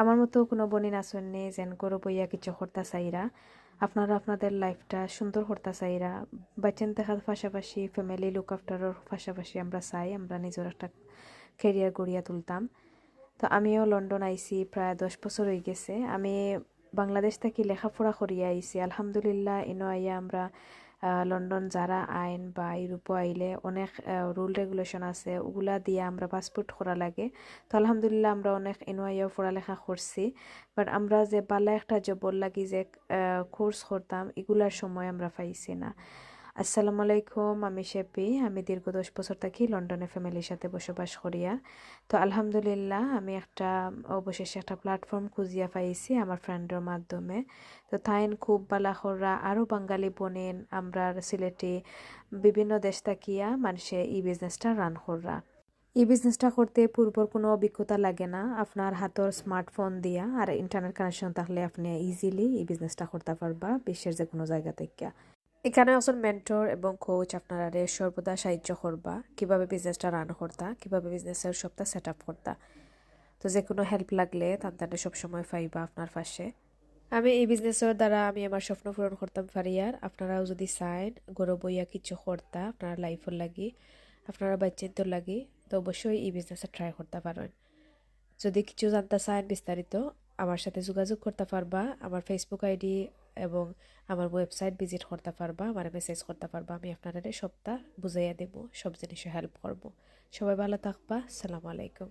আমার মতো কোনো বনি আসন নেই যেন গরু বইয়া কিছু করতে চাইরা। আপনারা আপনাদের লাইফটা সুন্দর করতে চাইরা। বাচ্চান দেখার পাশাপাশি ফ্যামিলি লুক আফটারের পাশাপাশি আমরা চাই, আমরা নিজের একটা কেরিয়ার গড়িয়া তুলতাম। তো আমিও লন্ডন আইছি, প্রায় দশ বছর হয়ে গেছে। আমি বাংলাদেশ থেকে লেখাপড়া করিয়া আইছি। আলহামদুলিল্লাহ ইনো আইয়া আমরা লন্ডন যারা আইন বা ইউরোপ আইলে অনেক রুল রেগুলেশন আছে, ওগুলা দিয়ে আমরা পাসপোর্ট করা লাগে। তো আলহামদুলিল্লাহ আমরা অনেক এনওয়াইও পড়ালেখা করছি। বাট আমরা যে বালা একটা জবর লাগি যে কোর্স করতাম, এগুলার সময় আমরা পাইছি না। আসসালামু আলাইকুম, আমি শেপি আমি দীর্ঘ দশ বছর থাকি লন্ডনে ফ্যামিলির সাথে বসবাস করিয়া। তো আলহামদুলিল্লাহ, আমি একটা, অবশেষে একটা প্ল্যাটফর্ম খুঁজিয়া পাইছি আমার ফ্রেন্ডের মাধ্যমে। তো তাইন খুব বালাখররা আরও বাঙালি বোনেন, আমরা সিলেটি বিভিন্ন দেশ থাকিয়া মানুষে এই বিজনেসটা রান কররা। এই বিজনেসটা করতে পূর্বর কোনো অভিজ্ঞতা লাগে না। আপনার হাতের স্মার্টফোন দিয়া আর ইন্টারনেট কানেকশন থাকলে আপনি ইজিলি এই বিজনেসটা করতে পারবা, বিশ্বের যে কোনো জায়গা থেকে এখানে একজন মেন্টর এবং কোচ আপনারা সর্বদা সাহায্য করবা। কীভাবে বিজনেসটা রান করতা, কীভাবে বিজনেসের সবটা সেট আপ করতা। তো যে কোনো হেল্প লাগলে তাদের সবসময় পাইবা আপনার পাশে। আমি এই বিজনেসের দ্বারা আমি আমার স্বপ্ন পূরণ করতাম পারি আর আপনারাও যদি চাইন, গরু, বইয়া কিছু করতা, আপনার লাইফের লাগি, আপনারা বাচ্চাদের লাগি, তো অবশ্যই এই বিজনেসে ট্রাই করতে পারেন। যদি কিছু জানতে চান বিস্তারিত আমার সাথে যোগাযোগ করতে পারবা, আমার ফেসবুক আইডি এবং আমার ওয়েবসাইট ভিজিট করতে পারবা, আমার মেসেজ করতে পারবা, আমি আপনাদের সবটা বুঝাইয়া দেবো, সব জিনিসে হেল্প করব। সবাই ভালো থাকবা সালাম আলাইকুম।